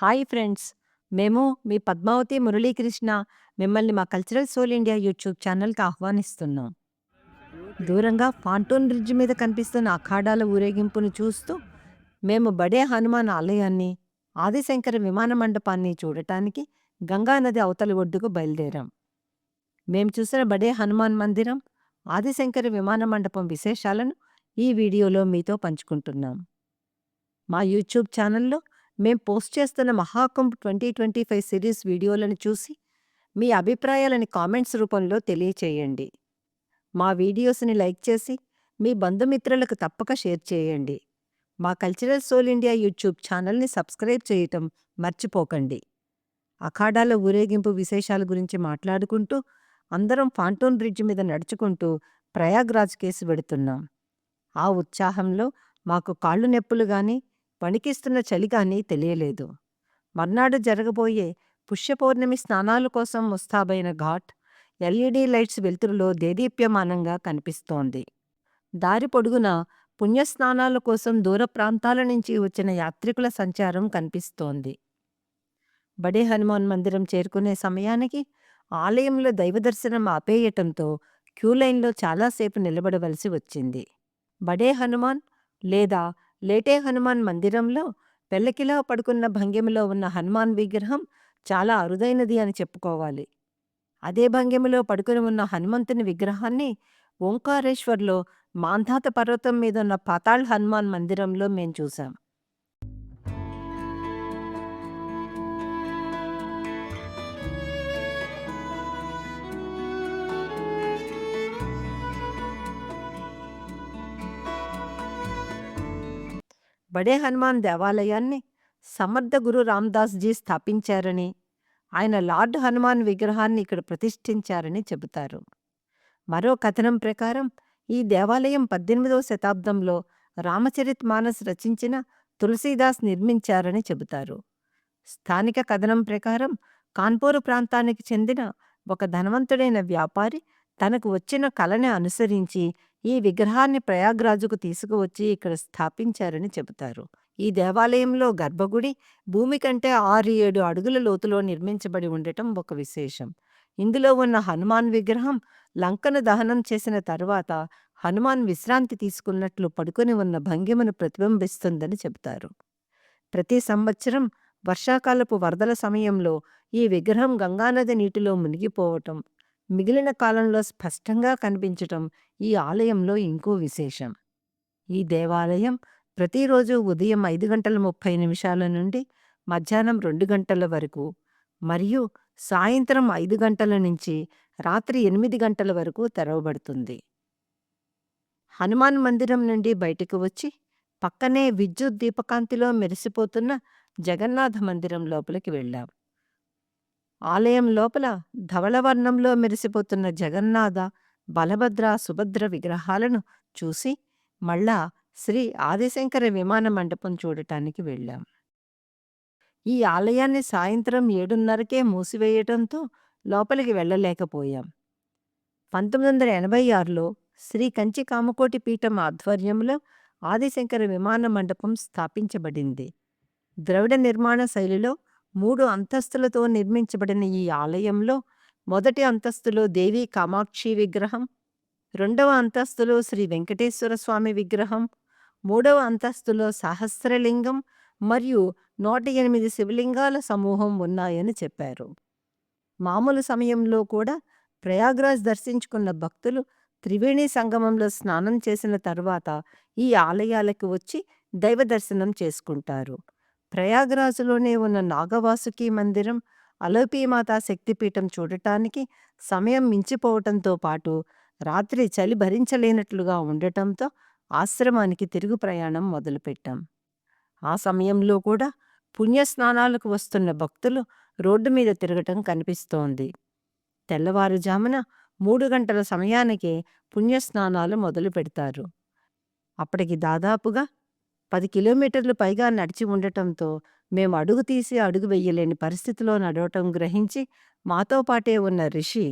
Hi friends! మేము మీ పద్మావతి మురళీకృష్ణ మిమ్మల్ని మా కల్చరల్ సోల్ ఇండియా యూట్యూబ్ ఛానల్‌కి ఆహ్వానిస్తున్నాం. దూరంగా ఫాంటోన్ బ్రిడ్జ్ మీద కనిపిస్తున్న అఖాడాల ఊరేగింపును చూస్తూ, మేము బడే హనుమాన్ ఆలయాన్ని, ఆదిశంకర విమాన మండపాన్ని చూడటానికి గంగానది అవతలి ఒడ్డుకు బయలుదేరాం. మేం చూసిన బడే హనుమాన్ మందిరం, ఆదిశంకర విమాన మండపం విశేషాలను ఈ వీడియోలో మీతో పంచుకుంటున్నాం. మా యూట్యూబ్ ఛానల్‌లో మేం పోస్ట్ చేస్తున్న మహాకుంభ్ 2025 సిరీస్ వీడియోలను చూసి, మీ అభిప్రాయాలని కామెంట్స్ రూపంలో తెలియచేయండి. మా వీడియోస్‌ని లైక్ చేసి, మీ బంధుమిత్రులకు తప్పక షేర్ చేయండి. మా కల్చరల్ సోల్ ఇండియా యూట్యూబ్ ఛానల్‌ని సబ్స్క్రైబ్ చేయటం మర్చిపోకండి. అఖాడాల ఊరేగింపు విశేషాల గురించి మాట్లాడుకుంటూ, అందరం ఫాంటోన్ బ్రిడ్జ్ మీద నడుచుకుంటూ ప్రయాగ్‌రాజ్‌కేసి పెడుతున్నాం ఆ ఉత్సాహంలో మాకు కాళ్ళు నొప్పులు కానీ వణికిస్తున్న చలి కానీ తెలియలేదు. మర్నాడు జరగబోయే పుష్యపౌర్ణమి స్నానాల కోసం ముస్తాబైన ఘాట్ ఎల్ఈడి లైట్స్ వెలుతురులో దేదీప్యమానంగా కనిపిస్తోంది. దారి పొడుగున పుణ్యస్నానాల కోసం దూర ప్రాంతాల నుంచి వచ్చిన యాత్రికుల సంచారం కనిపిస్తోంది. బడే హనుమాన్ మందిరం చేరుకునే సమయానికి ఆలయంలో దైవదర్శనం ఆపేయటంతో క్యూలైన్‌లో చాలాసేపు నిలబడవలసి వచ్చింది. బడే హనుమాన్ లేదా లేటే హనుమాన్ మందిరంలో వెల్లకిలా పడుకున్న భంగిమలో ఉన్న హనుమాన్ విగ్రహం చాలా అరుదైనది అని చెప్పుకోవాలి. అదే భంగిమలో పడుకుని ఉన్న హనుమంతుని విగ్రహాన్ని ఓంకారేశ్వర్‌లో మాంధాత పర్వతం మీదున్న పాతాళ్ హనుమాన్ మందిరంలో మేం చూశాం. బడే హనుమాన్ దేవాలయాన్ని సమర్థ గురు రామ్దాస్జీ స్థాపించారని, ఆయన లార్డ్ హనుమాన్ విగ్రహాన్ని ఇక్కడ ప్రతిష్ఠించారని చెబుతారు. మరో కథనం ప్రకారం ఈ దేవాలయం 18వ శతాబ్దంలో రామచరిత్ మానస్ రచించిన తులసీదాస్ నిర్మించారని చెబుతారు. స్థానిక కథనం ప్రకారం కాన్పూరు ప్రాంతానికి చెందిన ఒక ధనవంతుడైన వ్యాపారి తనకు వచ్చిన కళని అనుసరించి ఈ విగ్రహాన్ని ప్రయాగ్‌రాజుకు తీసుకువచ్చి ఇక్కడ స్థాపించారని చెబుతారు. ఈ దేవాలయంలో గర్భగుడి భూమి కంటే 6, 7 అడుగుల లోతులో నిర్మించబడి ఉండటం ఒక విశేషం. ఇందులో ఉన్న హనుమాన్ విగ్రహం లంకను దహనం చేసిన తరువాత హనుమాన్ విశ్రాంతి తీసుకున్నట్లు పడుకొని ఉన్న భంగిమను ప్రతిబింబిస్తుందని చెబుతారు. ప్రతి సంవత్సరం వర్షాకాలపు వరదల సమయంలో ఈ విగ్రహం గంగానది నీటిలో మునిగిపోవటం, మిగిలిన కాలంలో స్పష్టంగా కనిపించటం ఈ ఆలయంలో ఇంకో విశేషం. ఈ దేవాలయం ప్రతిరోజూ ఉదయం 5:30 నుండి మధ్యాహ్నం రెండు గంటల వరకు మరియు సాయంత్రం ఐదు గంటల నుంచి రాత్రి ఎనిమిది గంటల వరకు తెరవబడుతుంది. హనుమాన్ మందిరం నుండి బయటకు వచ్చి, పక్కనే విద్యుత్ దీపకాంతిలో మెరిసిపోతున్న జగన్నాథ మందిరం లోపలికి వెళ్ళాం. ఆలయం లోపల ధవళవర్ణంలో మెరిసిపోతున్న జగన్నాథ, బలభద్ర, సుభద్ర విగ్రహాలను చూసి మళ్ళా శ్రీ ఆదిశంకర విమాన మండపం చూడటానికి వెళ్ళాం. ఈ ఆలయాన్ని సాయంత్రం 7:30కే మూసివేయటంతో లోపలికి వెళ్ళలేకపోయాం. 1986లో శ్రీ కంచి కామకోటి పీఠం ఆధ్వర్యంలో ఆదిశంకర విమాన మండపం స్థాపించబడింది. ద్రవిడ నిర్మాణ శైలిలో మూడు అంతస్తులతో నిర్మించబడిన ఈ ఆలయంలో మొదటి అంతస్తులో దేవీ కామాక్షి విగ్రహం, రెండవ అంతస్తులో శ్రీ వెంకటేశ్వర స్వామి విగ్రహం, మూడవ అంతస్తులో సహస్రలింగం మరియు 108 శివలింగాల సమూహం ఉన్నాయని చెప్పారు. మామూలు సమయంలో కూడా ప్రయాగ్‌రాజ్ దర్శించుకున్న భక్తులు త్రివేణి సంగమంలో స్నానం చేసిన తర్వాత ఈ ఆలయాలకు వచ్చి దైవ దర్శనం చేసుకుంటారు. ప్రయాగ్‌రాజ్‌లోనే ఉన్న నాగవాసుకి మందిరం, అలోపీమాతా శక్తిపీఠం చూడటానికి సమయం మించిపోవటంతో పాటు రాత్రి చలి భరించలేనట్లుగా ఉండటంతో ఆశ్రమానికి తిరుగు ప్రయాణం మొదలుపెట్టాం. ఆ సమయంలో కూడా పుణ్యస్నానాలకు వస్తున్న భక్తులు రోడ్డు మీద తిరగటం కనిపిస్తోంది. తెల్లవారుజామున మూడు గంటల సమయానికే పుణ్యస్నానాలు మొదలు పెడతారు అప్పటికి దాదాపుగా పది కిలోమీటర్లు పైగా నడిచి ఉండటంతో మేం అడుగు తీసి అడుగు వెయ్యలేని పరిస్థితిలో నడవటం గ్రహించి మాతో పాటే ఉన్న రిషి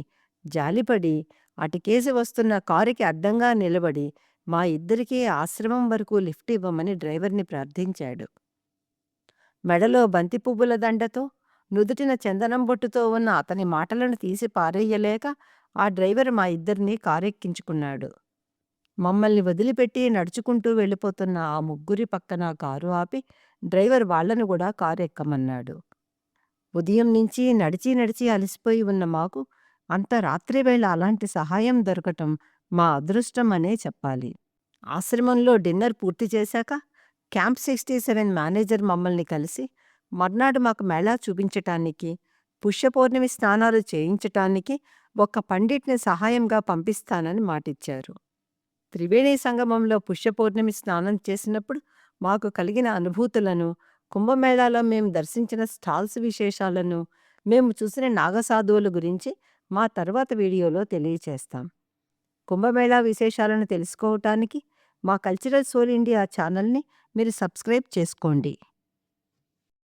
జాలిపడి అటుకేసి వస్తున్న కారుకి అడ్డంగా నిలబడి మా ఇద్దరికీ ఆశ్రమం వరకు లిఫ్ట్ ఇవ్వమని డ్రైవర్‌ని ప్రార్థించాడు. మెడలో బంతి పువ్వుల దండతో, నుదుటిన చందనం బొట్టుతో ఉన్న అతని మాటలను తీసి పారెయ్యలేక ఆ డ్రైవర్ మా ఇద్దరిని కారెక్కించుకున్నాడు. మమ్మల్ని వదిలిపెట్టి నడుచుకుంటూ వెళ్ళిపోతున్న ఆ ముగ్గురి పక్కన కారు ఆపి డ్రైవర్ వాళ్ళను కూడా కారు ఎక్కమన్నాడు. ఉదయం నుంచి నడిచి నడిచి అలసిపోయి ఉన్న మాకు అంత రాత్రివేళ అలాంటి సహాయం దొరకటం మా అదృష్టం అనే చెప్పాలి. ఆశ్రమంలో డిన్నర్ పూర్తి చేశాక క్యాంప్ సిక్స్టీ సెవెన్ మేనేజర్ మమ్మల్ని కలిసి మర్నాడు మాకు మేళా చూపించటానికి, పుష్యపౌర్ణమి స్నానాలు చేయించటానికి ఒక పండిట్ని సహాయంగా పంపిస్తానని మాటిచ్చారు. త్రివేణి సంగమంలో పుష్యపౌర్ణమి స్నానం చేసినప్పుడు మాకు కలిగిన అనుభూతులను, కుంభమేళాలో మేము దర్శించిన స్టాల్స్ విశేషాలను, మేము చూసిన నాగసాధువుల గురించి మా తర్వాత వీడియోలో తెలియచేస్తాం. కుంభమేళా విశేషాలను తెలుసుకోవటానికి మా కల్చరల్ సోల్ ఇండియా ఛానల్‌ని మీరు సబ్స్క్రైబ్ చేసుకోండి.